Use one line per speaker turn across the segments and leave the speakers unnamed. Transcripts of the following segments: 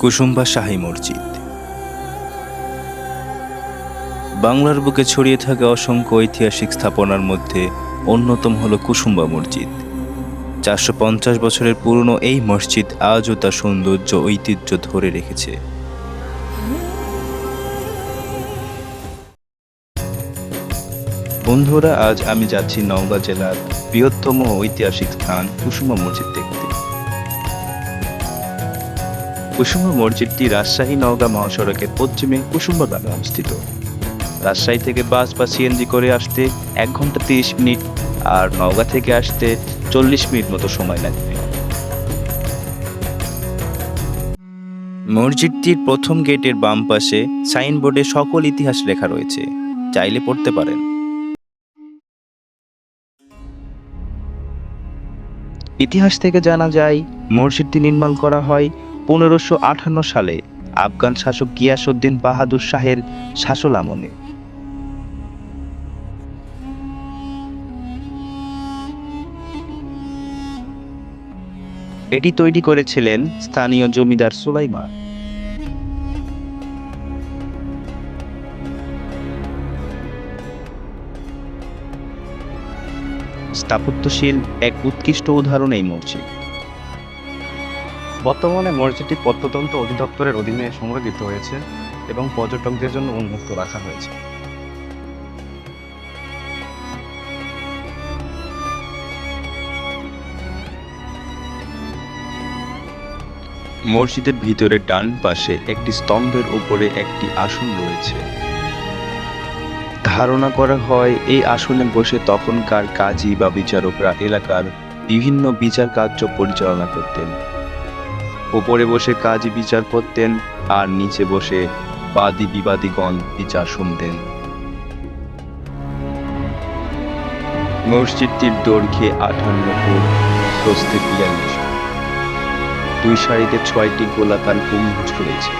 কুসুম্বা শাহী মসজিদ। বাংলার বুকে ছড়িয়ে থাকা অসংখ্য ঐতিহাসিক স্থাপনার মধ্যে অন্যতম হল কুসুম্বা মসজিদ। চারশো পঞ্চাশ বছরের পুরনো এই মসজিদ আজও তার সৌন্দর্য, ঐতিহ্য ধরে রেখেছে। বন্ধুরা, আজ আমি যাচ্ছি নওগাঁ জেলার বৃহত্তম ঐতিহাসিক স্থান কুসুমা মসজিদ দেখতে। কুসুম্বা মসজিদটি রাজশাহী নওগাঁ মহাসড়কের পশ্চিমে কুসুম্বা গ্রামে অবস্থিত। রাজশাহী থেকে বাস বা সিএনজি করে আসতে এক ঘণ্টা তিরিশ মিনিট আর নওগাঁ থেকে আসতে চল্লিশ মিনিট মতো সময় লাগবে। মসজিদটির প্রথম গেটের বাম পাশে সাইনবোর্ডে সকল ইতিহাস লেখা রয়েছে। চাইলে পড়তে পারেন। ইতিহাস থেকে জানা যায়, মসজিদটি নির্মাণ করা হয় পনেরোশো সালে আফগান শাসক গিয়াসউদ্দিন বাহাদুর শাহের শাসল আমলে এটি তৈরি করেছিলেন স্থানীয় জমিদার সুলাইমান। স্থাপত্যশীল এক উৎকৃষ্ট উদাহরণ এই মসজিদ
বর্তমানে মসজিদটি প্রত্নতন্ত্র অধিদপ্তরের অধীনে সংরক্ষিত হয়েছে এবং পর্যটকদের জন্য উন্মুক্ত রাখা হয়েছে।
মসজিদের ভিতরে ডান পাশে একটি স্তম্ভের উপরে একটি আসন রয়েছে। ধারণা করা হয়, এই আসনে বসে তখনকার কাজী বা বিচারকরা এলাকার বিভিন্ন বিচার কার্য পরিচালনা করতেন। ওপরে বসে কাজী বিচার করতেন আর নিচে বসে বাদী বিবাদীগণ বিচার শুনতেন। মসজিদটির দৈর্ঘ্যে আঠান্ন ফুট প্রস্থে বিয়াল্লিশ দুই সারিতে ছয়টি গোলাকার গম্বুজ রয়েছে।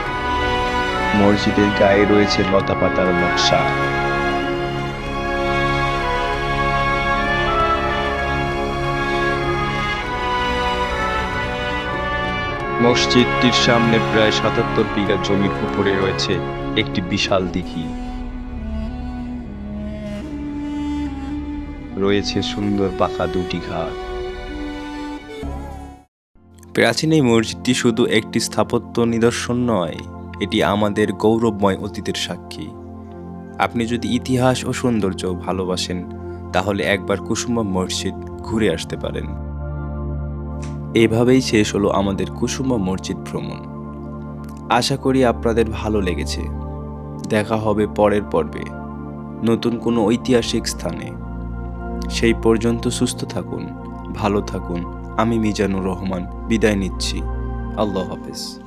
মসজিদের গায়ে রয়েছে লতাপাতার নকশা। মসজিদটির সামনে প্রায় সাতাত্তর বিঘা জমির উপরে রয়েছে একটি বিশাল দিঘি। রয়েছে সুন্দর পাকা দুটি ঘাট। প্রাচীন এই মসজিদটি শুধু একটি স্থাপত্য নিদর্শন নয়, এটি আমাদের গৌরবময় অতীতের সাক্ষী। আপনি যদি ইতিহাস ও সৌন্দর্য ভালোবাসেন, তাহলে একবার কুসুমা মসজিদ ঘুরে আসতে পারেন। এভাবেই শেষ হলো আমাদের কুসুমা মসজিদ ভ্রমণ। আশা করি আপনাদের ভালো লেগেছে। দেখা হবে পরের পর্বে, নতুন কোনো ঐতিহাসিক স্থানে। সেই পর্যন্ত সুস্থ থাকুন, ভালো থাকুন। আমি মিজানুর রহমান, বিদায় নিচ্ছি। আল্লাহ হাফেজ।